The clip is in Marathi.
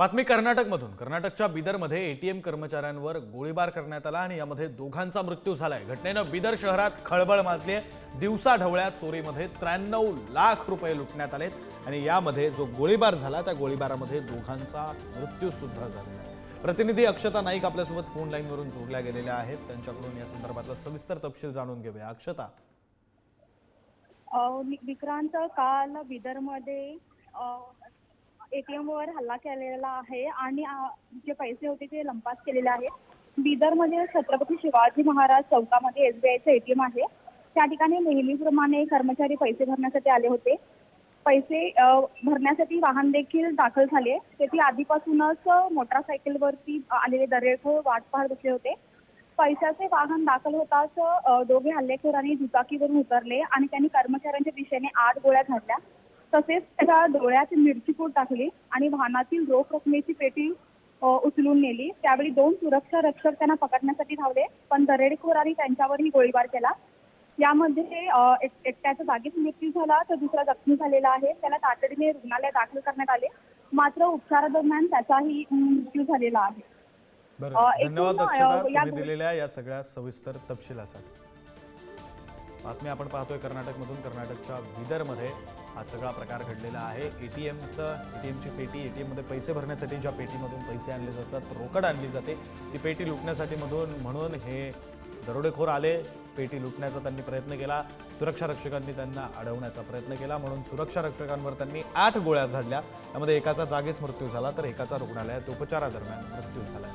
बातमी कर्नाटकमधून. कर्नाटकच्या बिदरमध्ये एटीएम कर्मचाऱ्यांवर गोळीबार करण्यात आला आणि यामध्ये दोघांचा मृत्यू झालाय. घटनेनं बिदर शहरात खळबळ माजली आहे दिवसा चोरीमध्ये त्र्याण्णव लाख रुपये लुटण्यात आलेत आणि यामध्ये जो गोळीबार झाला त्या गोळीबारामध्ये दोघांचा मृत्यू सुद्धा झालेला आहे. प्रतिनिधी अक्षता नाईक आपल्यासोबत फोन लाईनवरून जोडल्या गेलेल्या आहेत. त्यांच्याकडून या संदर्भातला सविस्तर तपशील जाणून घेऊया. अक्षता. विक्रांत काल बिदरमध्ये एटीएम वर हल्ला केलेला आहे आणि जे पैसे होते ते लंपास केलेले आहे बिदरमध्ये छत्रपती शिवाजी महाराज चौकामध्ये एसबीआयचं एटीएम आहे. त्या ठिकाणी नेहमीप्रमाणे कर्मचारी पैसे भरण्यासाठी आले होते. पैसे भरण्यासाठी वाहन देखील दाखल झाले. तेथे आधीपासूनच मोटरसायकलवरती आलेले दरेखोर वाट पाहत बसले होते. पैशाचे वाहन दाखल होताच दोघे हल्लेखोरांनी दुचाकीवरून उतरले आणि त्यांनी कर्मचाऱ्यांच्या दिशेने आठ गोळ्या घातल्या तसेच त्याच्या डोळ्यात मिरचीपूड टाकली आणि वाहनातील रोख रकमेची पेटी उचलून नेली. त्यावेळी दोन सुरक्षा रक्षक त्यांना पकडण्यासाठी धावले पण दरेडेखोरांनी त्यांच्यावरही गोळीबार केला. यामध्ये एकट्याचा जागीच मृत्यू झाला तर दुसरा जखमी झालेला आहे. त्याला तातडीने रुग्णालयात दाखल करण्यात आले. मात्र उपचारादरम्यान त्याचाही मृत्यू झालेला आहे. धन्यवाद दिलेल्या या सगळ्या सविस्तर तपशिलासाठी. बातमी आपण पाहतोय कर्नाटकमधून कर्नाटकच्या बिदरमध्ये हा सगळा प्रकार घडलेला आहे. ए टी एमचं ए टी एमची पेटी ए टी एममध्ये पैसे भरण्यासाठी ज्या पेटीमधून पैसे आणले जातात रोकड आणली जाते ती पेटी लुटण्यासाठी मधून म्हणून हे दरोडेखोर आले. पेटी लुटण्याचा त्यांनी प्रयत्न केला सुरक्षा रक्षकांनी त्यांना अडवण्याचा प्रयत्न केला म्हणून सुरक्षा रक्षकांवर त्यांनी आठ गोळ्या झाडल्या. त्यामध्ये एकाचा जागीच मृत्यू झाला तर एकाचा रुग्णालयात उपचारादरम्यान मृत्यू झाला.